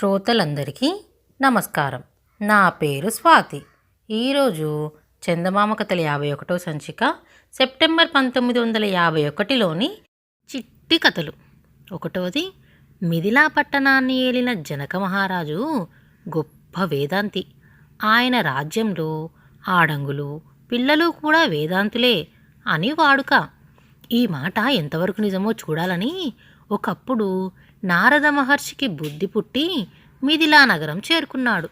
శ్రోతలందరికీ నమస్కారం. నా పేరు స్వాతి. ఈరోజు చందమామ కథల యాభై ఒకటో సంచిక సెప్టెంబర్ పంతొమ్మిది వందల యాభై ఒకటిలోని చిట్టి కథలు. ఒకటోది మిథిలా పట్టణాన్ని ఏలిన జనక మహారాజు గొప్ప వేదాంతి. ఆయన రాజ్యంలో ఆడంగులు పిల్లలు కూడా వేదాంతులే అని వాడుక. ఈ మాట ఎంతవరకు నిజమో చూడాలని ఒకప్పుడు నారద మహర్షికి బుద్ధి పుట్టి మిథిలా నగరం చేరుకున్నాడు.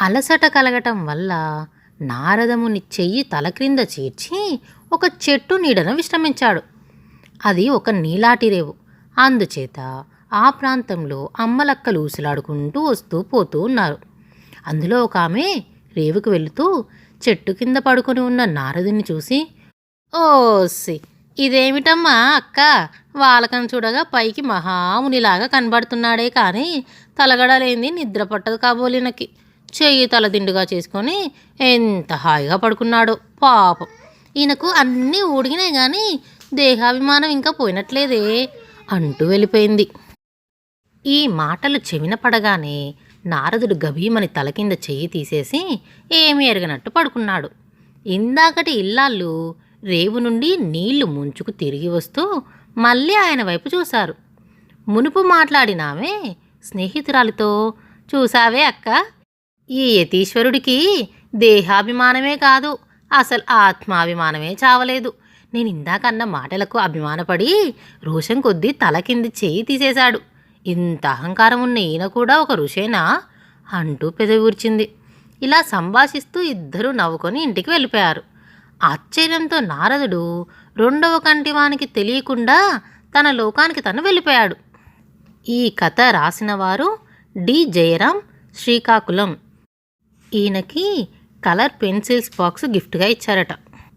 అలసట కలగటం వల్ల నారదముని చెయ్యి తల క్రింద చేర్చి ఒక చెట్టు నీడన విశ్రమించాడు. అది ఒక నీలాటి రేవు. అందుచేత ఆ ప్రాంతంలో అమ్మలక్కలు ఊసులాడుకుంటూ వస్తూ పోతూ ఉన్నారు. అందులో ఒక ఆమె రేవుకు వెళుతూ చెట్టు కింద పడుకొని ఉన్న నారదుని చూసి ఓసి ఇదేమిటమ్మా అక్క? వాలకం చూడగా పైకి మహామునిలాగా కనబడుతున్నాడే కానీ తలగడలేంది నిద్ర పట్టదు కాబోలినకి. చెయ్యి తలదిండుగా చేసుకొని ఎంత హాయిగా పడుకున్నాడో పాపం. ఈయనకు అన్నీ ఊడిగినాయి కానీ దేహాభిమానం ఇంకా పోయినట్లేదే అంటూ వెళ్ళిపోయింది. ఈ మాటలు చెవిన పడగానే నారదుడు గభీమని తల కింద చెయ్యి తీసేసి ఏమి ఎరగనట్టు పడుకున్నాడు. ఇందాకటి ఇల్లాళ్ళు రేవు నుండి నీళ్ళు ముంచుకు తిరిగి వస్తూ మళ్ళీ ఆయన వైపు చూశారు. మునుపు మాట్లాడినామే స్నేహితురాలితో. చూసావే అక్క? ఈ యతీశ్వరుడికి దేహాభిమానమే కాదు అసలు ఆత్మాభిమానమే చావలేదు. నేను ఇందాకన్న మాటలకు అభిమానపడి రోషం కొద్దీ తల కింది చేయి తీసేశాడు. ఇంత అహంకారం ఉన్న ఈయన కూడా ఒక ఋషేనా? అంటూ పెదవిర్చింది ఇలా సంభాషిస్తూ ఇద్దరూ నవ్వుకొని ఇంటికి వెళ్ళిపోయారు. ఆశ్చర్యంతో నారదుడు రెండవ కంటివానికి తెలియకుండా తన లోకానికి తను వెళ్ళిపోయాడు. ఈ కథ రాసిన వారు డి. జయరాం శ్రీకాకుళం. ఈయనకి కలర్ పెన్సిల్స్ బాక్స్ గిఫ్ట్గా ఇచ్చారట.